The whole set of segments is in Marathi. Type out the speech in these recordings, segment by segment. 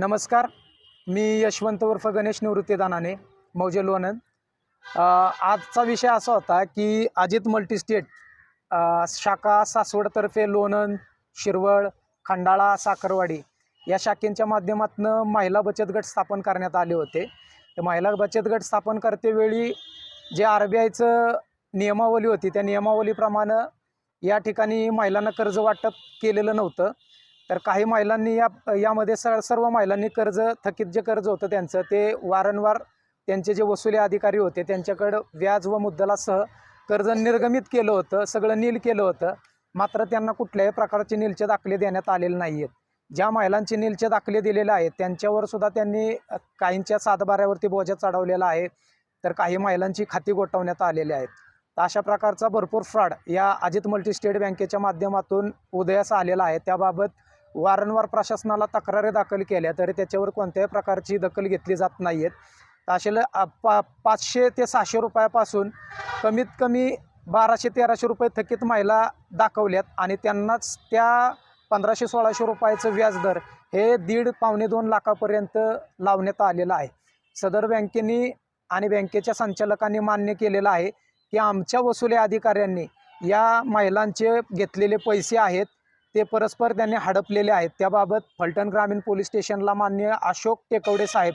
नमस्कार. मी यशवंत उर्फ गणेश निवृत्ती दानाने मौजे लोणंद. आजचा विषय असा होता की अजित मल्टीस्टेट शाखा सासवडतर्फे लोणंद शिरवळ खंडाळा साखरवाडी या शाखेंच्या माध्यमातून महिला बचत गट स्थापन करण्यात आले होते. तर महिला बचत गट स्थापन करतेवेळी जे आर बी आयचं नियमावली होती त्या नियमावलीप्रमाणे या ठिकाणी महिलांना कर्ज वाटप केलेलं नव्हतं. तर काही महिलांनी या यामध्ये स सर्व महिलांनी कर्ज थकीत जे कर्ज होतं त्यांचं ते वारंवार त्यांचे जे वसुली अधिकारी होते त्यांच्याकडं व्याज व मुद्दलासह कर्ज निर्गमित केलं होतं सगळं नील केलं होतं. मात्र त्यांना कुठल्याही प्रकारचे नीलचे दाखले देण्यात आलेले नाही आहेत ज्या महिलांचे नीलचे दाखले दिलेले आहेत त्यांच्यावर सुद्धा त्यांनी काहींच्या सातबाऱ्यावरती बोजा चढवलेला आहे. तर काही महिलांची खाती गोठवण्यात आलेली आहेत. तर अशा प्रकारचा भरपूर फ्रॉड या अजित मल्टी स्टेट बँकेच्या माध्यमातून उदयास आलेला आहे. त्याबाबत वारंवार प्रशासनाला तक्रारी दाखल केल्या तरी त्याच्यावर कोणत्याही प्रकारची दखल घेतली जात नाही आहेत असेल पा पाचशे ते सहाशे रुपयापासून कमीत कमी बाराशे तेराशे रुपये थकीत महिला दाखवल्यात आणि त्यांनाच त्या पंधराशे सोळाशे रुपयाचं व्याजदर हे दीड पावणे दोन लाखापर्यंत लावण्यात आलेलं आहे. सदर बँकेनी आणि बँकेच्या संचालकांनी मान्य केलेलं आहे की आमच्या वसुली अधिकाऱ्यांनी या महिलांचे घेतलेले पैसे आहेत ते परस्पर त्यांनी हडपलेले आहेत. त्याबाबत फलटण ग्रामीण पोलीस स्टेशनला मान्य अशोक टेकवडे साहेब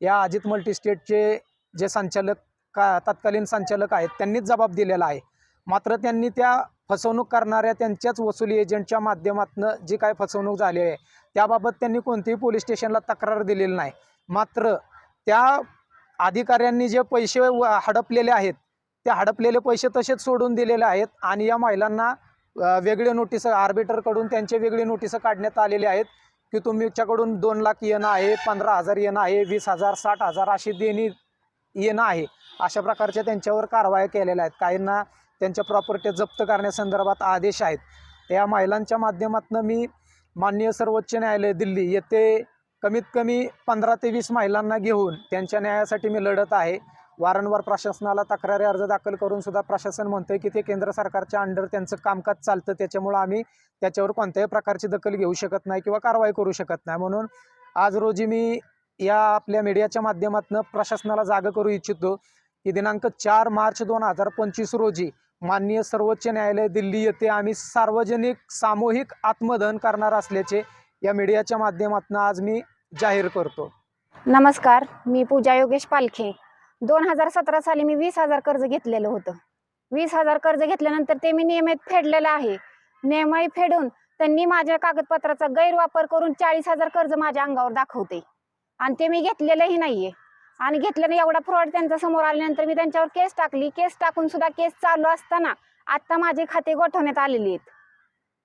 या अजित मल्टीस्टेटचे जे संचालक का तत्कालीन संचालक आहेत त्यांनीच जबाब दिलेला आहे. मात्र त्यांनी त्या फसवणूक करणाऱ्या त्यांच्याच वसुली एजंटच्या माध्यमातून जी काय फसवणूक झाली आहे त्याबाबत त्यांनी कोणतीही पोलीस स्टेशनला तक्रार दिलेली नाही. मात्र त्या अधिकाऱ्यांनी जे पैसे व- हडपलेले आहेत ते हडपलेले पैसे तसेच सोडून दिलेले आहेत आणि या महिलांना वेगळे नोटीस आर्बिटरकडून त्यांचे वेगळे नोटीस काढण्यात आलेले आहेत की तुमच्याकडून दोन लाख येणं आहे पंधरा हजार येणं आहे वीस हजार साठ हजार अशी देणी येणं आहे. अशा प्रकारच्या त्यांच्यावर कारवाया केलेल्या आहेत. काहींना त्यांच्या प्रॉपर्टी जप्त करण्यासंदर्भात आदेश आहेत. त्या महिलांच्या माध्यमातून मी माननीय सर्वोच्च न्यायालय दिल्ली येथे कमीत कमी पंधरा ते वीस महिलांना घेऊन त्यांच्या न्यायासाठी मी लढत आहे. वारंवार प्रशासनाला तक्रारी अर्ज दाखल करून सुद्धा प्रशासन म्हणतंय की ते केंद्र सरकारच्या अंडर त्यांचं कामकाज चालतं. त्याच्यामुळं आम्ही त्याच्यावर कोणत्याही प्रकारची दखल घेऊ शकत नाही किंवा कारवाई करू शकत नाही. म्हणून आज रोजी मी या आपल्या मीडियाच्या माध्यमातून प्रशासनाला जागा करू इच्छितो की दिनांक चार मार्च दोन हजार पंचवीस रोजी माननीय सर्वोच्च न्यायालय दिल्ली येथे आम्ही सार्वजनिक सामूहिक आत्मदहन करणार असल्याचे या मीडियाच्या माध्यमातून आज मी जाहीर करतो. नमस्कार मी पूजा योगेश पालखे. दोन हजार सतरा साली मी वीस हजार कर्ज घेतलेलं होतं. वीस हजार कर्ज घेतल्यानंतर ते मी नियमित फेडलेलं आहे. नियमही फेडून त्यांनी माझ्या कागदपत्राचा गैरवापर करून चाळीस हजार कर्ज माझ्या अंगावर दाखवते. आणि ते मी घेतलेलंही नाहीये. आणि घेतल्याने एवढा फ्रॉड त्यांच्यासमोर आल्यानंतर मी त्यांच्यावर केस टाकली. केस टाकून सुद्धा केस चालू असताना आत्ता माझे खाते गोठवण्यात आलेले आहेत.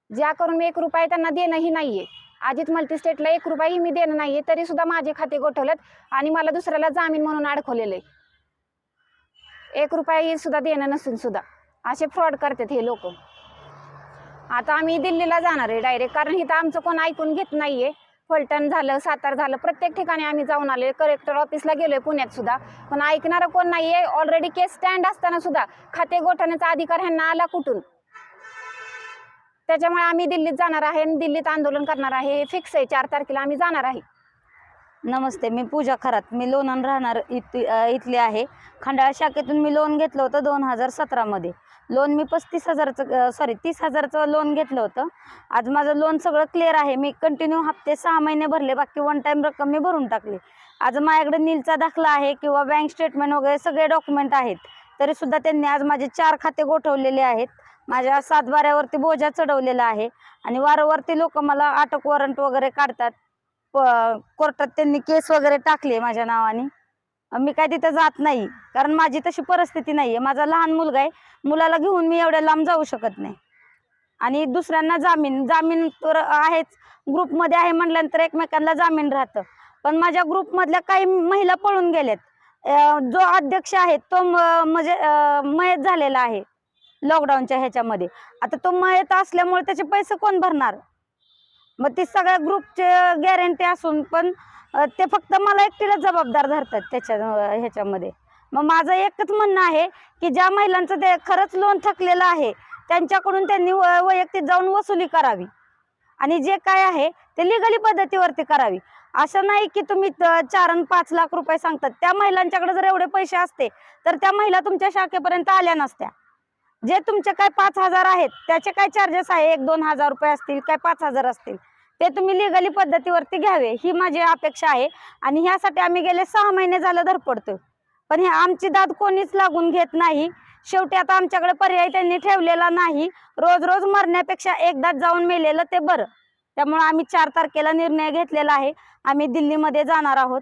ज्या करून मी एक रुपये त्यांना देणंही नाहीये. अजित मल्टीस्टेटला एक रुपयाही मी देणं नाहीये तरी सुद्धा माझे खाते गोठवलेत आणि मला दुसऱ्याला जामीन म्हणून अडकवलेलं. आहे एक रुपयाही सुद्धा देणं नसून सुद्धा. असे फ्रॉड करतात हे लोक. आता आम्ही दिल्लीला जाणार आहे डायरेक्ट कारण इथं आमचं कोण ऐकून घेत नाहीये. फलटण झालं सातार झालं प्रत्येक ठिकाणी आम्ही जाऊन आले कलेक्टर ऑफिसला गेलोय पुण्यात सुद्धा. पण ऐकणारं कोण नाहीये. ऑलरेडी केस स्टँड असताना सुद्धा खाते गोठवण्याचा अधिकार ह्यांना आला कुठून? त्याच्यामुळे आम्ही दिल्लीत जाणार आहे आणि दिल्लीत आंदोलन करणार आहे. हे फिक्स आहे. चार तारखेला आम्ही जाणार आहे. नमस्ते मी पूजा खरात. मी लोणंद राहणार इत इथले आहे. खंडाळा शाखेतून मी लोन घेतलं होतं दोन हजार सतरामध्ये लोन मी पस्तीस हजारचं सॉरी तीस हजारचं लोन घेतलं होतं. आज माझं लोन सगळं क्लिअर आहे. मी कंटिन्यू हप्ते सहा महिने भरले बाकी वन टाईम रक्कम मी भरून टाकली. आज माझ्याकडे नीलचा दाखला आहे किंवा बँक स्टेटमेंट वगैरे सगळे डॉक्युमेंट आहेत. तरीसुद्धा त्यांनी आज माझे चार खाते गोठवलेले आहेत. माझ्या सातबाऱ्यावरती बोजा चढवलेला आहे. आणि वारंवार ते लोक मला अटक वॉरंट वगैरे काढतात. कोर्टात त्यांनी केस वगैरे टाकली माझ्या नावाने. मी काय तिथं जात नाही. कारण माझी तशी परिस्थिती नाही आहे माझा लहान मुलगा आहे. मुलाला घेऊन मी एवढ्या लांब जाऊ शकत नाही. आणि दुसऱ्यांना जामीन जामीन तर आहेच. ग्रुपमध्ये आहे म्हटल्यानंतर एकमेकांना जामीन राहतं. पण माझ्या ग्रुपमधल्या काही महिला पळून गेल्यात. जो अध्यक्ष आहे तो म- म्हणजे मयत झालेला आहे. लॉकडाऊनच्या ह्याच्यामध्ये. आता तो मयत असल्यामुळे त्याचे पैसे कोण भरणार? मग ते सगळ्या ग्रुपचे गॅरंटी असून पण ते फक्त मला एकटीला जबाबदार धरतात त्याच्या ह्याच्यामध्ये. मग माझं एकच म्हणणं आहे की ज्या महिलांचं ते खरंच लोन थकलेलं आहे त्यांच्याकडून त्यांनी व- वैयक्तिक जाऊन वसुली करावी. आणि जे काय आहे ते लिगली पद्धतीवरती करावी. असं नाही की तुम्ही चार आणि पाच लाख रुपये सांगतात. त्या महिलांच्याकडे जर एवढे पैसे असते तर त्या महिला तुमच्या शाखेपर्यंत आल्या नसत्या. जे तुमचे काय पाच हजार आहेत त्याचे काय चार्जेस आहे? एक दोन हजार रुपये असतील काय पाच हजार असतील? ते तुम्ही लिगली पद्धतीवरती घ्यावे. ही माझी अपेक्षा आहे. आणि ह्यासाठी आम्ही गेले सहा महिने झालं धरपडतो पण हे आमची दाद कोणीच लागून घेत नाही. शेवटी आता आमच्याकडे पर्याय त्यांनी ठेवलेला नाही. रोज रोज मरण्यापेक्षा एकदाच जाऊन मेलेलं ते बरं. त्यामुळे आम्ही चार तारखेला निर्णय घेतलेला आहे. आम्ही दिल्लीमध्ये जाणार आहोत.